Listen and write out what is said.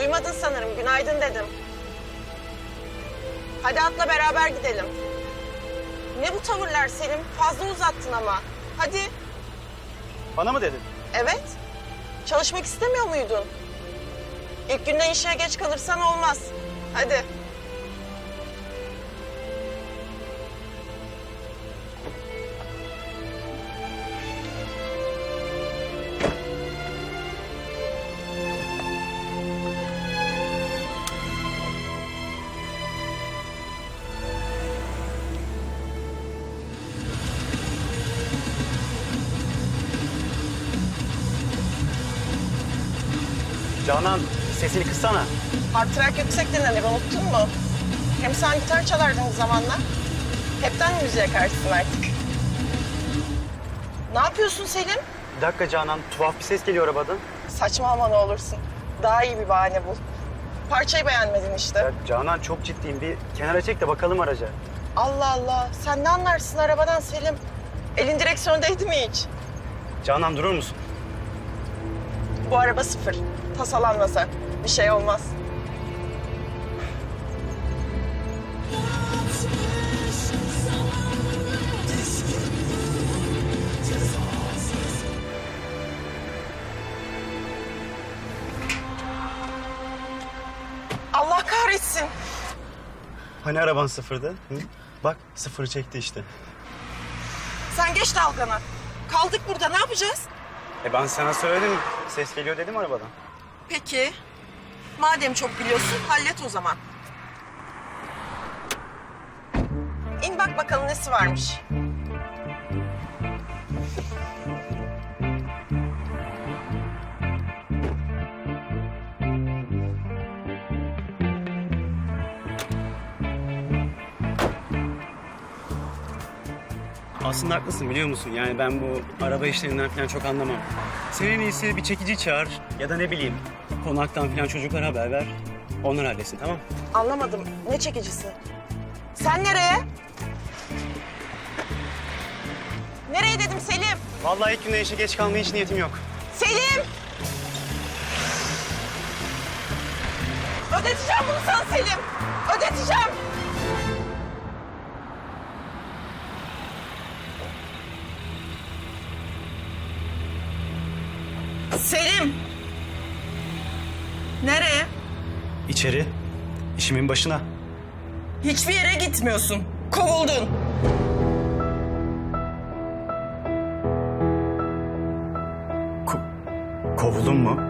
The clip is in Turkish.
Anladın sanırım. Günaydın dedim. Hadi atla beraber gidelim. Ne bu tavırlar Selim? Fazla uzattın ama. Hadi. Bana mı dedin? Evet. Çalışmak istemiyor muydun? İlk günden işe geç kalırsan olmaz. Hadi. Canan sesini kıssana. Hartrak yüksek dinlenir unuttun mu? Hem sen gitar çalardın zamanla. Hepten müziğe karşısın artık? Ne yapıyorsun Selim? Bir dakika Canan tuhaf bir ses geliyor arabadan. Saçmalama ne olursun. Daha iyi bir bahane bul. Parçayı beğenmedin işte. Ya Canan çok ciddiyim bir kenara çek de bakalım araca. Allah Allah. Sen ne anlarsın arabadan Selim? Elin direksiyondaydı mı hiç? Canan durur musun? Bu araba sıfır. Tasalanma sen. Bir şey olmaz. Allah kahretsin. Hani araban sıfırdı? Hı? Bak sıfırı çekti işte. Sen geç dalgana. Kaldık burada ne yapacağız? E ben sana söyledim. Ses geliyor dedim arabadan. Peki. Madem çok biliyorsun hallet o zaman. İn bak bakalım nesi varmış. Aslında haklısın biliyor musun? Yani ben bu araba işlerinden falan çok anlamam. Senin en iyisi bir çekici çağır ya da ne bileyim konaktan falan çocuklara haber ver. Onlar halletsin tamam Anlamadım. Ne çekicisi? Sen nereye? Nereye dedim Selim? Vallahi ilk günden işe geç kalmaya hiç niyetim yok. Selim! Ödeteceğim bunu sana Selim. Ödeteceğim. Selim! Nereye? İçeri, işimin başına. Hiçbir yere gitmiyorsun. Kovuldun. Ko- kovuldun mu?